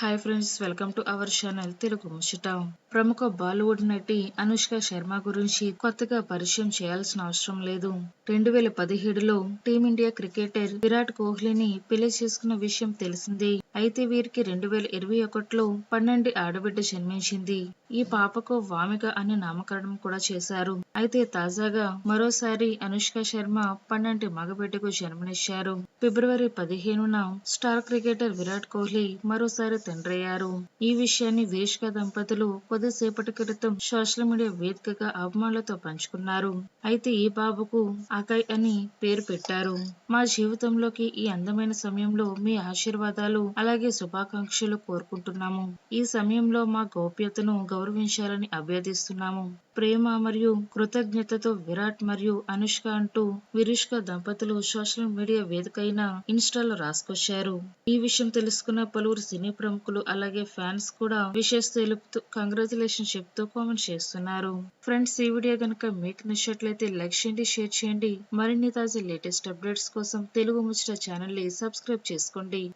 Hi friends welcome to our channel Telugu Muchata ప్రముఖ బాలీవుడ్ నటి అనుష్క శర్మ గురించి కొత్తగా పరిచయం చేయాల్సిన అవసరం లేదు. రెండు వేల పదిహేడులో టీమిండియా క్రికెటర్ విరాట్ కోహ్లీని పెళ్ళి చేసుకున్న విషయం తెలిసిందే. అయితే వీరికి రెండు వేల ఇరవై ఒకటిలో పన్నెండు ఆడబిడ్డ జన్మించింది. ఈ పాపకు వామిక అని నామకరణం కూడా చేశారు. అయితే తాజాగా మరోసారి అనుష్క శర్మ పన్నెండు మగబిడ్డకు జన్మనిచ్చారు. ఫిబ్రవరి పదిహేనున స్టార్ క్రికెటర్ విరాట్ కోహ్లీ మరోసారి తండ్రయ్యారు. ఈ విషయాన్ని వేష్క దంపతులు కొద్దిసేపటి క్రితం సోషల్ మీడియా వేదికగా అభిమానులతో పంచుకున్నారు. అయితే ఈ బాబుకు అకై అని పేరు పెట్టారు. మా జీవితంలోకి ఈ అందమైన సమయంలో మీ ఆశీర్వాదాలు అలాగే శుభాకాంక్షలు కోరుకుంటున్నాము. ఈ సమయంలో మా గోప్యతను గౌరవించాలని అభ్యర్థిస్తున్నాము. ప్రేమ మరియు కృతజ్ఞతతో విరాట్ మరియు అనుష్క అంటూ విరుష్క దంపతులు సోషల్ మీడియా వేదిక అయిన ఇన్స్టాలో రాసుకొచ్చారు. ఈ విషయం తెలుసుకున్న పలువురు సినీ ప్రముఖులు అలాగే ఫ్యాన్స్ కూడా విషెస్ తెలుపుతూ కంగ్రాచులేషన్ చెప్తూ కామెంట్ చేస్తున్నారు. ఫ్రెండ్స్ ఈ వీడియో కనుక మీకు నచ్చినట్లయితే లైక్ చేయండి షేర్ చేయండి. మరిన్ని తాజా లేటెస్ట్ అప్డేట్స్ కోసం తెలుగు ముచ్చట ఛానల్ని సబ్స్క్రైబ్ చేసుకోండి.